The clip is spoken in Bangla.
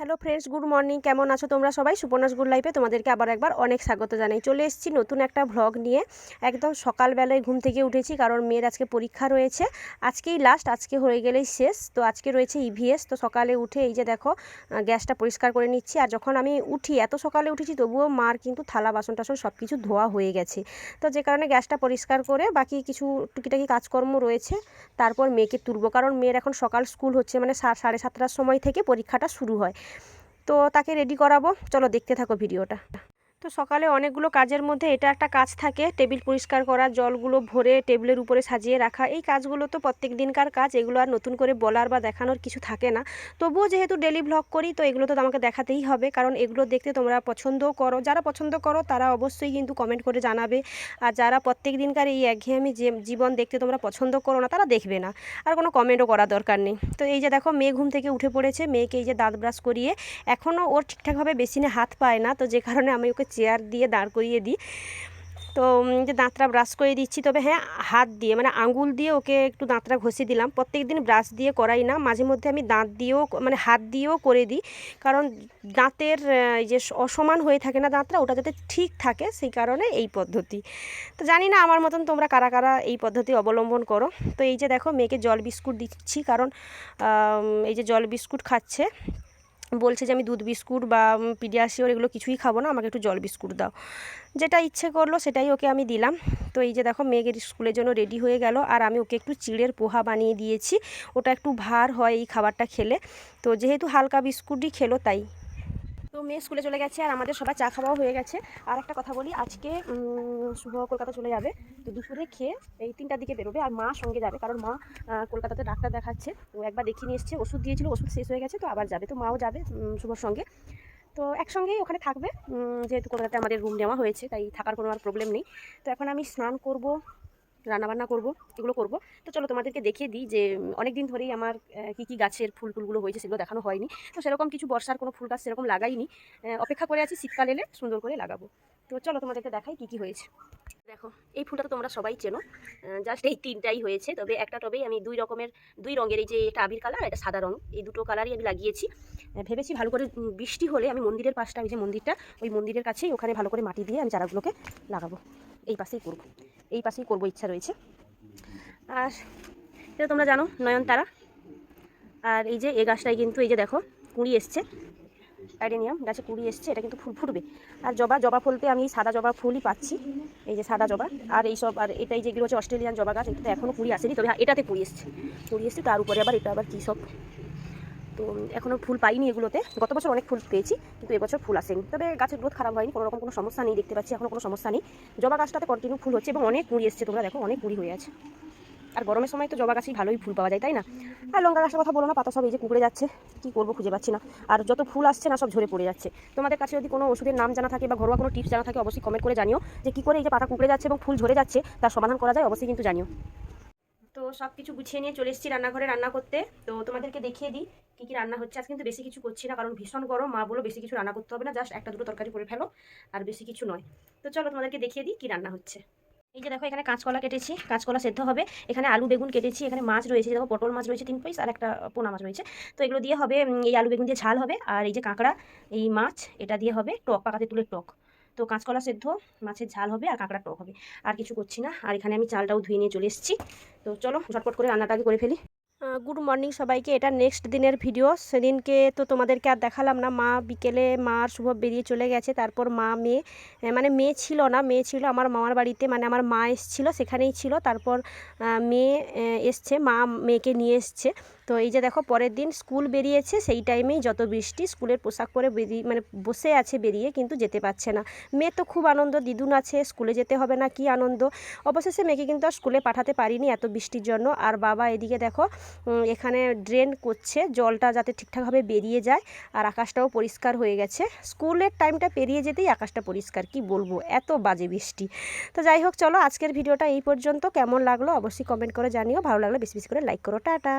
হ্যালো ফ্রেন্ডস গুড মর্নিং কেমন আছো তোমরা সবাই? সুপর্ণাস গুড লাইফে তোমাদেরকে আবার একবার অনেক স্বাগত জানাই। চলে এসেছি নতুন একটা ভ্লগ নিয়ে। একদম সকালবেলায় ঘুম থেকে উঠেছি কারণ মেয়ের আজকে পরীক্ষা রয়েছে। আজকেই লাস্ট আজকে হয়ে গেলেই শেষ। তো আজকে রয়েছে ইভিএস তো সকালে উঠে এই যে দেখো গ্যাসটা পরিষ্কার করে নিচ্ছি। আর যখন আমি উঠি, এত সকালে উঠেছি, তবুও মার কিন্তু থালা বাসন টাসন সব কিছু ধোয়া হয়ে গেছে। তো যে কারণে গ্যাসটা পরিষ্কার করে বাকি কিছু টুকিটাকি কাজকর্ম রয়েছে, তারপর মেয়েকে তুলবো। কারণ মেয়ের এখন সকাল স্কুল হচ্ছে মানে সাড়ে সাতটার সময় থেকে পরীক্ষাটা শুরু হয়। তো তাকে রেডি করাবো। চলো দেখতে থাকো ভিডিওটা তো সকালে অনেকগুলো কাজের মধ্যে এটা একটা কাজ থাকে। টেবিল পরিষ্কার করা, জলগুলো ভরে টেবিলের উপরে সাজিয়ে রাখা। এই কাজগুলো তো প্রত্যেক দিনকার কাজ, এগুলো আর নতুন করে বলার বা দেখানোর কিছু থাকে না। তবুও যেহেতু ডেলি ভ্লগ করি, তো এগুলো তো আমাকে দেখাতেই হবে। কারণ এগুলো দেখতে তোমরা পছন্দও করো। যারা পছন্দ করো, তারা অবশ্যই কিন্তু কমেন্ট করে জানাবে। আর যারা প্রত্যেক দিনকার এই একঘেয়েমি যে জীবন দেখতে তোমরা পছন্দ করো না, তারা দেখবে না। আর কোনো কমেন্টও করা দরকার নেই। তো এই যে দেখো, মেয়ে ঘুম থেকে উঠে পড়েছে। মেয়েকে এই যে দাঁত ব্রাশ করিয়ে, এখনও ওর ঠিকঠাকভাবে বেসিনে হাত পায় না। তো যে কারণে আমি ওকে চেয়ার দিয়ে দাঁড় করিয়ে দিই। তো যে দাঁতটা ব্রাশ করে দিচ্ছি, তবে হ্যাঁ হাত দিয়ে মানে আঙুল দিয়ে ওকে একটু দাঁতটা ঘষে দিলাম। প্রত্যেক দিন ব্রাশ দিয়ে করাই না, মাঝে মধ্যে আমি দাঁত দিয়েও মানে হাত দিয়েও করে দিই। কারণ দাঁতের যে অসমান হয়ে থাকে না দাঁতটা, ওটা যাতে ঠিক থাকে, সেই কারণে এই পদ্ধতি। তো জানি না আমার মতন তোমরা কারা কারা এই পদ্ধতি অবলম্বন করো। তো এই যে দেখো, মেয়েকে জল বিস্কুট দিচ্ছি, কারণ এই যে জল বিস্কুট খাচ্ছে বলছে যে আমি দুধ বিস্কুট বা পিডিয়াশিওর এগুলো কিছুই খাব না, আমাকে একটু জল বিস্কুট দাও। যেটা ইচ্ছে করল সেটাই ওকে আমি দিলাম। তো এই যে দেখো মেয়েকে স্কুলের জন্য রেডি হয়ে গেল, আর আমি ওকে একটু চিড়ের পোহা বানিয়ে দিয়েছি। ওটা একটু ভার হয় এই খাবারটা খেলে। তো যেহেতু হালকা বিস্কুটই খেলো তাই। তো মেয়ে স্কুলে চলে গেছে আর আমাদের সবাই চা খাওয়াও হয়ে গেছে। আর একটা কথা বলি, আজকে শুভ কলকাতা চলে যাবে। তো দুপুরে খেয়ে এই তিনটার দিকে বেরোবে আর মা সঙ্গে যাবে কারণ মা কলকাতাতে ডাক্তার দেখাচ্ছে। তো একবার দেখিয়ে নিয়ে এসছে, ওষুধ দিয়েছিল, ওষুধ শেষ হয়ে গেছে, তো আবার যাবে। তো মাও যাবে শুভর সঙ্গে। তো একসঙ্গেই ওখানে থাকবে যেহেতু কলকাতাতে আমাদের রুম নেওয়া হয়েছে, তাই থাকার কোনো আর প্রবলেম নেই। তো এখন আমি স্নান করব রান্নাবান্না করব, এগুলো করব। তো চলো তোমাদেরকে দেখিয়ে দিই যে অনেক দিন ধরেই আমার কী কী গাছের ফুল টুলগুলো হয়েছে সেগুলো দেখানো হয়নি। তো সেরকম কিছু বর্ষার কোনো ফুল গাছ সেরকম লাগাইনি। অপেক্ষা করে আছি শীতকাল এলে সুন্দর করে লাগাবো। তো চলো তোমাদেরকে দেখাই কী কী হয়েছে। দেখো, এই ফুলটা তো তোমরা সবাই চেনো। জাস্ট এই তিনটাই হয়েছে। তবে একটা টবেই আমি দুই রকমের, দুই রঙের এই যে এটা আবির কালার এটা সাদা রং এই দুটো কালারই আমি লাগিয়েছি। ভেবেছি ভালো করে বৃষ্টি হলে আমি মন্দিরের পাশটা ওই যে মন্দিরটা, ওই মন্দিরের কাছেই ওখানে ভালো করে মাটি দিয়ে আমি চারাগুলোকে লাগাবো। এই পাশেই করব। এই পাশেই করব ইচ্ছা রয়েছে। আর এটা তোমরা জানো নয়নতারা। আর এই যে এ গাছটাই কিন্তু এই যে দেখো কুড়ি এসছে। অ্যাডেনিয়াম গাছে কুড়ি এসছে এটা কিন্তু ফুল ফুটবে। আর জবা জবা ফুলতে আমি সাদা জবা ফুলই পাচ্ছি এই যে সাদা জবা। আর এই সব আর এটাই যেগুলো হচ্ছে অস্ট্রেলিয়ান জবা গাছ এটাতে এখনও কুড়ি আসেনি তবে হ্যাঁ, এটাতে কুড়ি এসছে। কুড়ি এসছে তার উপরে আবার এটা আবার কী সব তো এখনও ফুল পাইনি এগুলোতে। গত বছর অনেক ফুল পেয়েছি, কিন্তু এবছর ফুল আসেনি। তবে গাছের গ্রোথ খারাপ হয়নি, কোনো রকম কোনো সমস্যা নেই, দেখতে পাচ্ছি এখনও কোনো সমস্যা নেই। জবা গাছটাতে কন্টিনিউ ফুল হচ্ছে এবং অনেক কুড়ি এসছে, তোমরা দেখো, অনেক কুড়ি হয়ে আছে। আর গরমের সময় তো জবা গাছেই ভালোই ফুল পাওয়া যায়, তাই না? আর লঙ্কা গাছের কথা বলো না, পাতা সব এই যে কুকড়ে যাচ্ছে, কী করব খুঁজে পাচ্ছি না। আর যত ফুল আসছে না, সব ঝরে পড়ে যাচ্ছে। তোমাদের কাছে যদি কোনো ওষুধের নাম জানা থাকে বা ঘরোয়া কোনো টিপস জানা থাকে, অবশ্যই কমেন্ট করে জানিও যে কী করে এই যে পাতা কুকড়ে যাচ্ছে এবং ফুল ঝরে যাচ্ছে, তার সমাধান করা যায়, অবশ্যই কিন্তু জানিও। তো সব কিছু গুছিয়ে নিয়ে চলে এসেছি রান্নাঘরে রান্না করতে। তো তোমাদেরকে দেখিয়ে দিই কী কী রান্না হচ্ছে। আজ কিন্তু বেশি কিছু করছি না, কারণ ভীষণ গরম। মা বলো বেশি কিছু রান্না করতে হবে না, জাস্ট একটা দুটো তরকারি করে ফেলো, আর বেশি কিছু নয়। তো চলো তোমাদেরকে দেখিয়ে দিই কী রান্না হচ্ছে। এই যে দেখো, এখানে কাঁচকলা কেটেছি, কাঁচকলা সেদ্ধ হবে। এখানে আলু বেগুন কেটেছি, এখানে মাছ রয়েছে। দেখো, পটল মাছ রয়েছে, তিন পিস, আর একটা পোনা মাছ রয়েছে। তো এগুলো দিয়ে হবে এই আলু বেগুন দিয়ে ঝাল হবে। আর এই যে কাঁকড়া, এই মাছ, এটা দিয়ে হবে টক, পাকাতে তুলে টক। তো কাঁচকলা সেদ্ধ, মাছের ঝাল হবে আর কাঁকড়া টক হবে। আর কিছু করছি না। আর এখানে আমি চালটাও ধুয়ে নিয়ে চলে এসেছি। তো চলো, ঝটপট করে রান্নাটা আগে করে ফেলি। গুড মর্নিং সবাইকে। এটা নেক্সট দিনের ভিডিও সেদিনকে তো তোমাদেরকে আর দেখালাম না। মা বিকেলে মা আর শুভ বেরিয়ে চলে গেছে। তারপর মা, মেয়ে মানে মেয়ে ছিল না। মেয়ে ছিল আমার মামার বাড়িতে। মানে আমার মা এসছিল, সেখানেই ছিল। তারপর মেয়ে এসছে। মা মেয়েকে নিয়ে এসছে। তো এই যে দেখো, পরের দিন স্কুল বেরিয়েছে। সেই টাইমেই যত বৃষ্টি স্কুলের পোশাক পরে বেরিয়ে মানে বসে আছে বেরিয়ে, কিন্তু যেতে পারছে না। মেয়ে তো খুব আনন্দ। দিদুন আছে স্কুলে যেতে হবে না, কি আনন্দ। অবশেষে মেয়েকে কিন্তু আর স্কুলে পাঠাতে পারিনি এত বৃষ্টির জন্য। আর বাবা এদিকে দেখো এখানে ড্রেন করছে, জলটা যাতে ঠিকঠাকভাবে বেরিয়ে যায় আর আকাশটাও পরিষ্কার হয়ে গেছে। স্কুলের টাইমটা পেরিয়ে যেতেই আকাশটা পরিষ্কার, কি বলব? এত বাজে বৃষ্টি। তো যাই হোক, চলো আজকের ভিডিওটা এই পর্যন্ত। কেমন লাগল অবশ্যই কমেন্ট করে জানিও। ভালো লাগলে বেশি বেশি করে লাইক করো। টাটা!